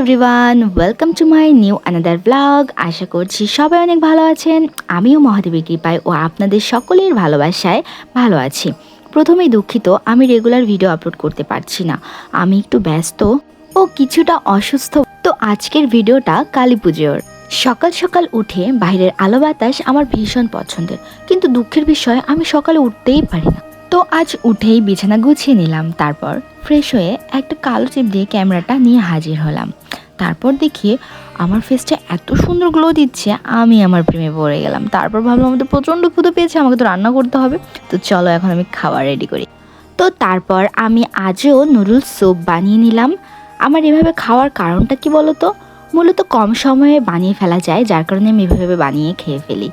Everyone welcome to my new another blog আশা করছি সবাই অনেক ভালো আছেন। আমিও মহাদেবের কৃপায় ও আপনাদের সকলের ভালোবাসায় ভালো আছি। প্রথমেই দুঃখিত, আমি রেগুলার ভিডিও আপলোড করতে পারছি না। আমি একটু ব্যস্ত ও কিছুটা অসুস্থ। তো আজকের ভিডিওটা কালী পুজোর। সকাল সকাল উঠে বাইরের আলো বাতাস আমার ভীষণ পছন্দের। কিন্তু দুঃখের বিষয়, আমি সকালে উঠতেই পারি না। তো আজ উঠেই বিছানা গুছিয়ে নিলাম। তারপর ফ্রেশ হয়ে একটা কালো চিপ দিয়ে ক্যামেরাটা নিয়ে হাজির হলাম। তারপর দেখি আমার ফেসটা এত সুন্দর গ্লো দিচ্ছে, আমি আমার প্রেমে পড়ে গেলাম। তারপর ভাবলাম, আমাদের প্রচণ্ড ক্ষুদো পেয়েছে, আমাকে তো রান্না করতে হবে। তো চলো এখন আমি খাবার রেডি করি। তো তারপর আমি আজও নুডলস স্যুপ বানিয়ে নিলাম। আমার এভাবে খাওয়ার কারণটা কি বলো তো মূলত কম সময়ে বানিয়ে ফেলা যায়, যার কারণে আমি এভাবে বানিয়ে খেয়ে ফেলি।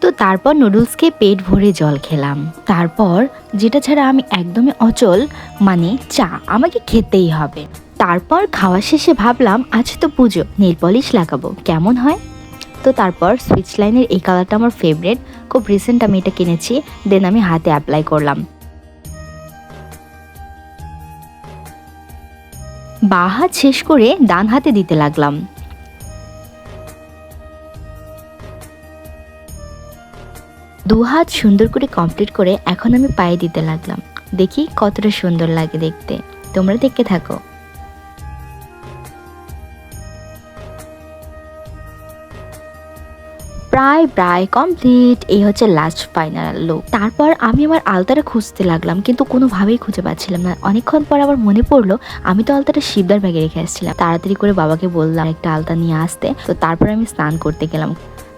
তো তারপর নুডলসকে পেট ভরে জল খেলাম। তারপর, যেটা ছাড়া আমি একদমই অচল মানে চা, আমাকে খেতেই হবে। তারপর খাওয়া শেষে ভাবলাম, আজ তো পুজো, নেল পলিশ লাগাবো, কেমন হয়? তো তারপর সুইচ লাইনের এই কালারটা আমার ফেভারেট খুব রিসেন্ট আমি এটা কিনেছি দেন আমি হাতে অ্যাপ্লাই করলাম। বা হাত শেষ করে ডান হাতে দিতে লাগলাম। দু হাত সুন্দর করে কমপ্লিট করে এখন আমি পায়ে দিতে লাগলাম। দেখি কতটা সুন্দর লাগে দেখতে। তোমরা দেখতে থাকো। প্রায় প্রায় কমপ্লিট এই হচ্ছে লাস্ট ফাইনাল লুক তারপর আমি আমার আলতাটা খুঁজতে লাগলাম, কিন্তু কোনোভাবেই খুঁজে পাচ্ছিলাম না। অনেকক্ষণ পর আবার মনে পড়ল, আমি তো আলতাটা শিবদার ব্যাগে রেখে আসছিলাম। তাড়াতাড়ি করে বাবাকে বললাম, একটা আলতা নিয়ে আসতে। তো তারপর আমি স্নান করতে গেলাম।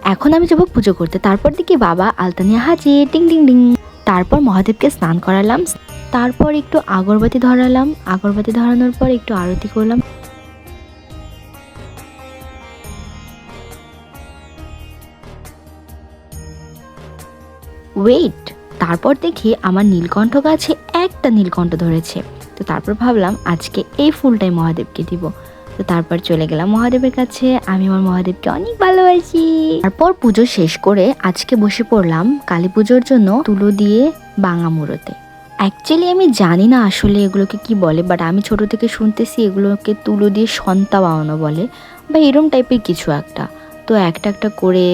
এখন আমি যাব পুজো করতে। তারপর দেখি বাবা আলতা নিয়ে হাজির। টিং টিং টিং তারপর মহাদেবকে স্নান করালাম। তারপর একটু আগরবাতি ধরালাম। আগরবাতি ধরানোর পর একটু আরতি করলাম। ওয়েট তারপর দেখি আমার নীলকণ্ঠ গাছে একটা নীলকণ্ঠ ধরেছে। তো তারপর ভাবলাম আজকে এই ফুলটাই মহাদেবকে দিব। তো তারপর চলে গেলাম মহাদেবের কাছে। আমি আমার মহাদেবকে অনেক ভালোবাসি। তারপর পুজো শেষ করে আজকে বসে পড়লাম কালী পুজোর জন্য তুলো দিয়ে বাঙা মুড়োতে। অ্যাকচুয়ালি আমি জানি না আসলে এগুলোকে কি বলে বাট আমি ছোট থেকে শুনতেছি এগুলোকে তুলো দিয়ে সন্তা বানানো বলে, বা এরম টাইপের কিছু একটা। তো একটা একটা করে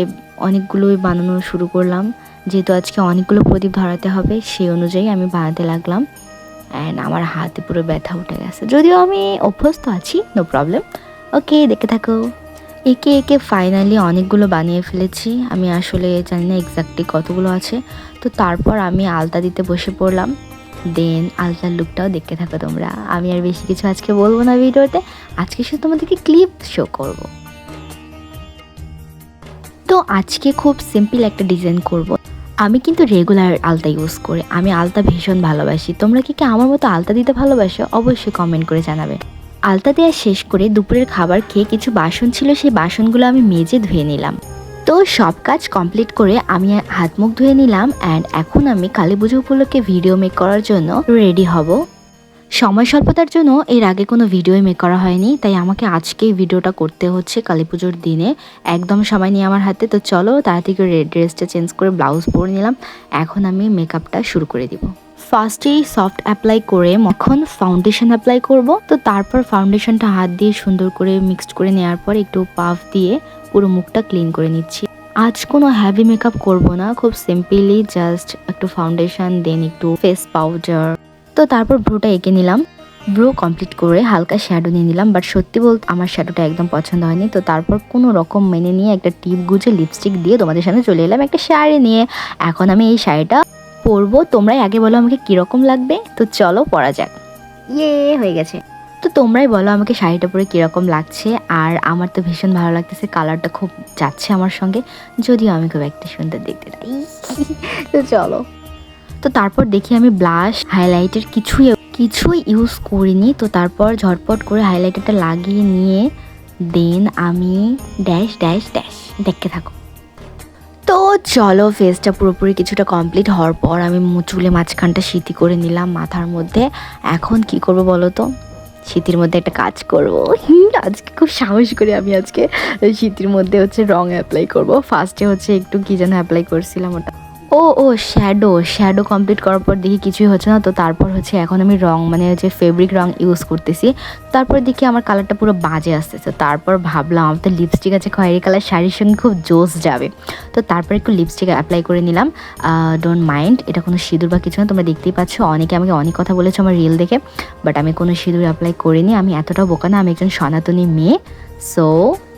অনেকগুলোই বানানো শুরু করলাম। যেহেতু আজকে অনেকগুলো প্রদীপ ধরাতে হবে, সেই অনুযায়ী আমি বানাতে লাগলাম। অ্যান্ড আমার হাতে পুরো ব্যথা উঠে গেছে। যদিও আমি অভ্যস্ত আছি নো প্রবলেম ওকে দেখে থাকো। একে একে ফাইনালি অনেকগুলো বানিয়ে ফেলেছি। আমি আসলে জানি না এক্স্যাক্টলি কতগুলো আছে। তো তারপর আমি আলতা দিতে বসে পড়লাম। দেন আলতার লুকটাও দেখতে থাকো তোমরা। আমি আর বেশি কিছু আজকে বলব না ভিডিওতে। আজকে শুধু তোমাদেরকে ক্লিপ শো করব। তো আজকে খুব সিম্পল একটা ডিজাইন করব। আমি কিন্তু রেগুলার আলতা ইউজ করি। আমি আলতা ভীষণ ভালোবাসি। তোমরা কি কি আমার মতো আলতা দিতে ভালোবাসো? অবশ্যই কমেন্ট করে জানাবে। আলতা দেওয়া শেষ করে দুপুরের খাবার খেয়ে কিছু বাসন ছিল, সেই বাসনগুলো আমি মেজে ধুয়ে নিলাম। তো সব কাজ কমপ্লিট করে আমি হাত মুখ ধুয়ে নিলাম অ্যান্ড এখন আমি কালী পুজো উপলক্ষে ভিডিও মেক করার জন্য রেডি হব। সময় স্বল্পতার জন্য এর আগে কোনো ভিডিওই মেক করা হয়নি, তাই আমাকে আজকেই ভিডিওটা করতে হচ্ছে কালী পুজোর দিনে। একদম সময় নিয়ে আমার হাতে, তো চলো তাড়াতাড়ি করে রেড ড্রেসটা চেঞ্জ করে ব্লাউজ পরে নিলাম। এখন আমি মেকআপটা শুরু করে দিব। ফার্স্টেই সফট অ্যাপ্লাই করে এখন ফাউন্ডেশন অ্যাপ্লাই করব। তো তারপর ফাউন্ডেশনটা হাত দিয়ে সুন্দর করে মিক্সড করে নেওয়ার পর একটু পাফ দিয়ে পুরো মুখটা ক্লিন করে নিচ্ছি। আজ কোনো হ্যাভি মেকআপ করব না, খুব সিম্পলি জাস্ট একটু ফাউন্ডেশন দেন একটু ফেস পাউডার তো তারপর ব্রোটা এঁকে নিলাম। ব্রো কমপ্লিট করে হালকা শ্যাডো নিয়ে নিলাম বাট সত্যি বলতে আমার শ্যাডোটা একদম পছন্দ হয়নি। তো তারপর কোনো রকম মেনে নিয়ে একটা টিপ গুজে লিপস্টিক দিয়ে তোমাদের সামনে চলে এলাম একটা শাড়ি নিয়ে। এখন আমি এই শাড়িটা পরবো। তোমরাই আগে বলো আমাকে কীরকম লাগবে। তো চলো পরা যাক। ইয়ে হয়ে গেছে। তো তোমরাই বলো আমাকে শাড়িটা পরে কীরকম লাগছে। আর আমার তো ভীষণ ভালো লাগতেছে কালারটা খুব যাচ্ছে আমার সঙ্গে। যদিও আমি খুব একটা সুন্দর দেখতে পাই। তো চলো। তো তারপর দেখি আমি ব্লাশ হাইলাইটের কিছুই কিছুই ইউজ করিনি। তো তারপর ঝটপট করে হাইলাইটারটা লাগিয়ে নিয়ে দেন আমি ড্যাশ ড্যাশ ড্যাশ দেখতে থাকো। তো চলো ফেসটা পুরোপুরি কিছুটা কমপ্লিট হওয়ার পর আমি চুলে মাঝখানটা শীতি করে নিলাম মাথার মধ্যে। এখন কি করব বলো তো? শীতের মধ্যে একটা কাজ করব। আজকে খুব সাহস করে আমি আজকে শীতের মধ্যে হচ্ছে রং অ্যাপ্লাই করব। ফার্স্টে হচ্ছে একটু কি যেন অ্যাপ্লাই করছিলাম ওটা। ও ও শ্যাডো শ্যাডো কমপ্লিট করার পর দেখি কিছুই হচ্ছে না। তো তারপর হচ্ছে এখন আমি রং মানে হচ্ছে ফেব্রিক রং ইউজ করতেছি। তারপর দেখি আমার কালারটা পুরো বাজে আসতেছে। তারপর ভাবলাম, আমার তো লিপস্টিক আছে, খয়েরি কালার শাড়ির সঙ্গে খুব জোস যাবে। তো তারপর একটু লিপস্টিক অ্যাপ্লাই করে নিলাম। ডোন্ট মাইন্ড এটা কোনো সিঁদুর বা কিছু না, তোমরা দেখতেই পাচ্ছ। অনেকে আমাকে অনেক কথা বলেছ আমার রিল দেখে বাট আমি কোনো সিঁদুর অ্যাপ্লাই করিনি। আমি এতটাও বোকা না, আমি একজন সনাতনী মেয়ে। সো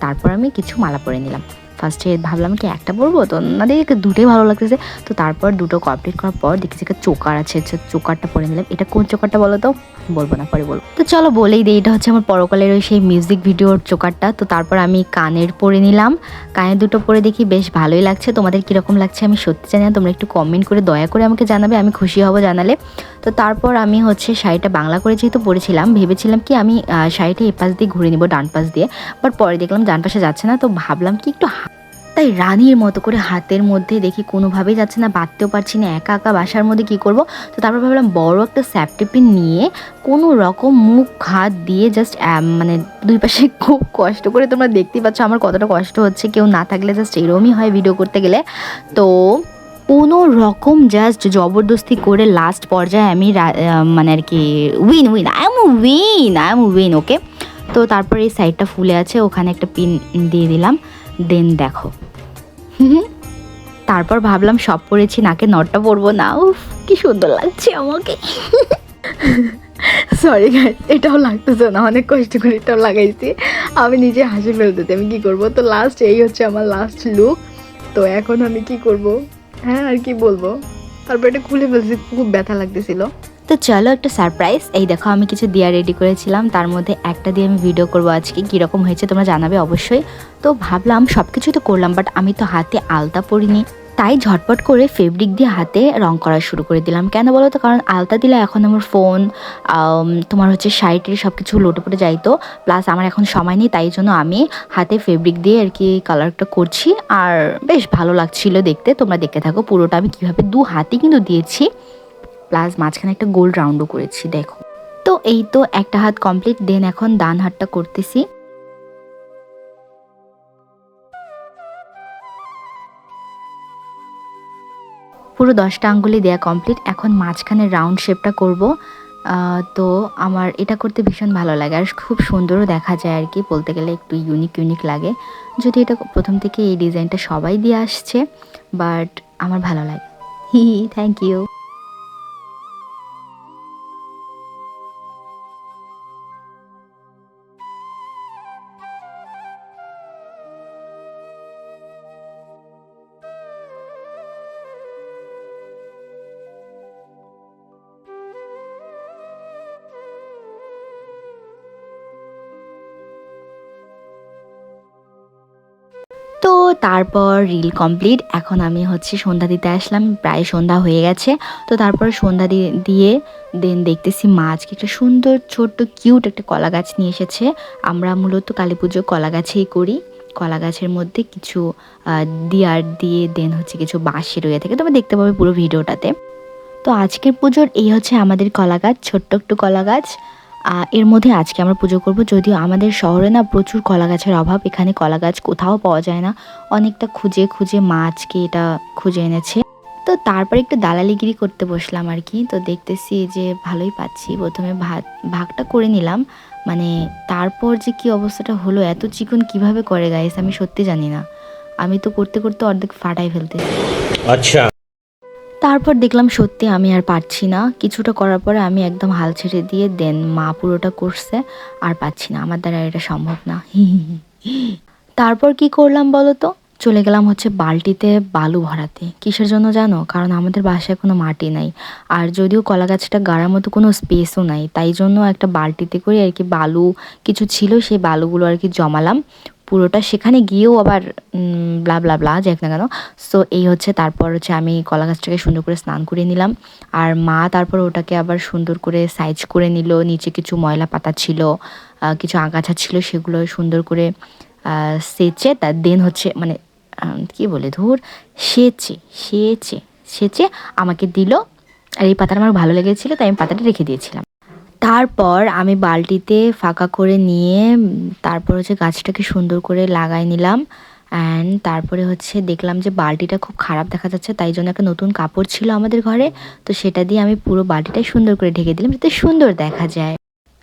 তারপর আমি কিছু মালা পরে নিলাম। ফার্স্টে ভাবলাম কি একটা পরবো তো না দেখে দুটোই ভালো লাগতেছে। তো তারপর দুটো কমপ্লিট করার পর দেখছি একটা চোকার আছে। চোকারটা পরে নিলাম। এটা কোন চোকারটা বলো তো? বলব না, পরে বলব। তো চলো বলেই দিই, এটা হচ্ছে আমার পরকালের ওই সেই মিউজিক ভিডিওর চোকারটা। তো তারপর আমি কানের পরে নিলাম। কানের দুটো পরে দেখি বেশ ভালোই লাগছে। তোমাদের কীরকম লাগছে আমি সত্যি জানি না। তোমরা একটু কমেন্ট করে দয়া করে আমাকে জানাবে। আমি খুশি হব জানালে। তো তারপর আমি হচ্ছে শাড়িটা বাংলা করে যেহেতু পরেছিলাম, ভেবেছিলাম কি আমি শাড়িটা এ পাশ দিয়ে ঘুরে নিব, ডান পাশ দিয়ে। বাট পরে দেখলাম ডান পাশে যাচ্ছে না। তো ভাবলাম কি একটু তাই রানীর মতো করে হাতের মধ্যে দেখি কোনোভাবেই যাচ্ছে না, বাঁধতেও পারছি না, একা একা বাসার মধ্যে কি করব? তো তারপর ভাবলাম বড় একটা স্যাপটিপিন নিয়ে কোনো রকম মুখ, হাত দিয়ে জাস্ট মানে দুই পাশে খুব কষ্ট করে তোমরা দেখতেই পাচ্ছ আমার কতটা কষ্ট হচ্ছে। কেউ না থাকলে জাস্ট এরমই হয় ভিডিও করতে গেলে। তো কোনো রকম জাস্ট জবরদস্তি করে লাস্ট পর্যায়ে আমি মানে আর কি win win I am win I am win okay তো তারপরে এই সাইডটা ফুলে আছে, ওখানে একটা পিন দিয়ে দিলাম। দেন দেখো। তারপর ভাবলাম সব পরেছি নাকে নটটা পরবো না। উফ, কি সুন্দর লাগছে আমাকে। সরি গাইস এটাও লাগতেছে না, অনেক কষ্ট করে এটাও লাগাইছি। আমি নিজে হাসি ফেলতেছি আমি কি করব? তো লাস্ট এই হচ্ছে আমার লাস্ট লুক তো এখন আমি কি করব? হ্যাঁ আর কি বলব? তারপর এটা খুলে ফেলছি, খুব ব্যথা লাগতেছিল। তো চলো একটা সারপ্রাইজ এই দেখো, আমি কিছু দিয়া রেডি করেছিলাম। তার মধ্যে একটা দিয়ে আমি ভিডিও করব আজকে, কীরকম হয়েছে তোমরা জানাবে অবশ্যই। তো ভাবলাম সব কিছুই তো করলাম বাট আমি তো হাতে আলতা পরিনি। তাই ঝটপট করে ফেব্রিক দিয়ে হাতে রং করা শুরু করে দিলাম। কেন বলো তো? কারণ আলতা দিলে এখন আমার ফোন তোমার হচ্ছে শাড়িটির সব কিছু লোটে পড়ে যাইতো প্লাস আমার এখন সময় নেই, তাই জন্য আমি হাতে ফেব্রিক দিয়ে আর কি কালারটা করছি। আর বেশ ভালো লাগছিল দেখতে, তোমরা দেখতে থাকো পুরোটা আমি কীভাবে দু হাতে কিন্তু দিয়েছি। প্লাস মাঝখানে একটা গোল রাউন্ডও করেছি, দেখো। তো এই তো একটা হাত কমপ্লিট দেন এখন ডান হাতটা করতেছি। পুরো দশটা আঙ্গুলি দেয়া কমপ্লিট এখন মাঝখানে রাউন্ড শেপটা করব। তো আমার এটা করতে ভীষণ ভালো লাগে। আর খুব সুন্দরও দেখা যায় আর কি, বলতে গেলে একটু ইউনিক ইউনিক লাগে। যদি এটা প্রথম থেকে এই ডিজাইনটা সবাই দিয়ে আসছে বাট আমার ভালো লাগে। হি থ্যাংক ইউ তারপর রিল কমপ্লিট এখন আমি হচ্ছে সন্ধ্যা দিতে আসলাম, প্রায় সন্ধ্যা হয়ে গেছে। তো তারপর সন্ধ্যা দিয়ে দেন দেখতেছি মা আজকে একটা সুন্দর, ছোট্ট কিউট একটা কলা গাছ নিয়ে এসেছে। আমরা মূলত কালী পুজো কলা গাছেই করি। কলা গাছের মধ্যে কিছু দিয়ার দিয়ে দেন হচ্ছে কিছু বাঁশি রয়ে থাকে। তোমরা দেখতে পাবে পুরো ভিডিওটাতে তো আজকের পুজোর এই হচ্ছে আমাদের কলা গাছ ছোট্ট একটু কলা গাছ এর মধ্যে আজকে আমরা পুজো করব। যদিও আমাদের শহরে না প্রচুর কলা গাছের অভাব, এখানে কলা গাছ কোথাও পাওয়া যায় না। অনেকটা খুঁজে খুঁজে মা আজকে এটা খুঁজে এনেছে। তো তারপর একটু দালালিগিরি করতে বসলাম আর কি। তো দেখতেছি যে ভালোই পাচ্ছি। প্রথমে ভাগ ভাগটা করে নিলাম। মানে তারপর যে কি অবস্থাটা হলো, এত চিকন কীভাবে করে গাইস আমি সত্যি জানি না। আমি তো করতে করতে অর্ধেক ফাটাই ফেলতেছি। আচ্ছা। তারপর দেখলাম সত্যি আমি আর পারছি না। কিছুটা করার পরে আমি একদম হাল ছেড়ে দিয়ে দেন মা পুরোটা করছে, আর পাচ্ছি না। আমার দ্বারা এটা সম্ভব না। তারপর কি করলাম বলো তো? চলে গেলাম হচ্ছে বালতিতে বালু ভরাতে। কিসের জন্য জানো? কারণ আমাদের বাসায় কোনো মাটি নাই। আর যদিও কলা গাছটা গাড়ার মতো কোনো স্পেসও নাই, তাই জন্য একটা বালতিতে করে আর কি বালু কিছু ছিল, সেই বালুগুলো আর কি জমালাম। পুরোটা সেখানে গিয়েও আবার ব্লা ব্লা ব্লা যাক না কেন। সো এই হচ্ছে তারপর হচ্ছে আমি কলা গাছটাকে সুন্দর করে স্নান করে নিলাম। আর মা তারপর ওটাকে আবার সুন্দর করে সাইজ করে নিল। নিচে কিছু ময়লা পাতা ছিল কিছু আগাছা ছিল, সেগুলো সুন্দর করে সেচে তার দেন হচ্ছে মানে কি বলে ধুর? সেচে সেচে সেচে আমাকে দিল। আর এই পাতাটা আমার ভালো লেগেছিলো, তাই আমি পাতাটা রেখে দিয়েছিলাম। তারপর আমি বালতিতে ফাঁকা করে নিয়ে তারপর হচ্ছে গাছটাকে সুন্দর করে লাগাই নিলাম। অ্যান্ড তারপরে হচ্ছে দেখলাম যে বালতিটা খুব খারাপ দেখা যাচ্ছে, তাই জন্য একটা নতুন কাপড় ছিল আমাদের ঘরে। তো সেটা দিয়ে আমি পুরো বালতিটাই সুন্দর করে ঢেকে দিলাম যাতে সুন্দর দেখা যায়।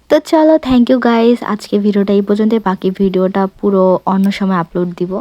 তো চলো থ্যাংক ইউ গাইস আজকে ভিডিওটা এই পর্যন্ত বাকি ভিডিওটা পুরো অন্য সময় আপলোড দিব।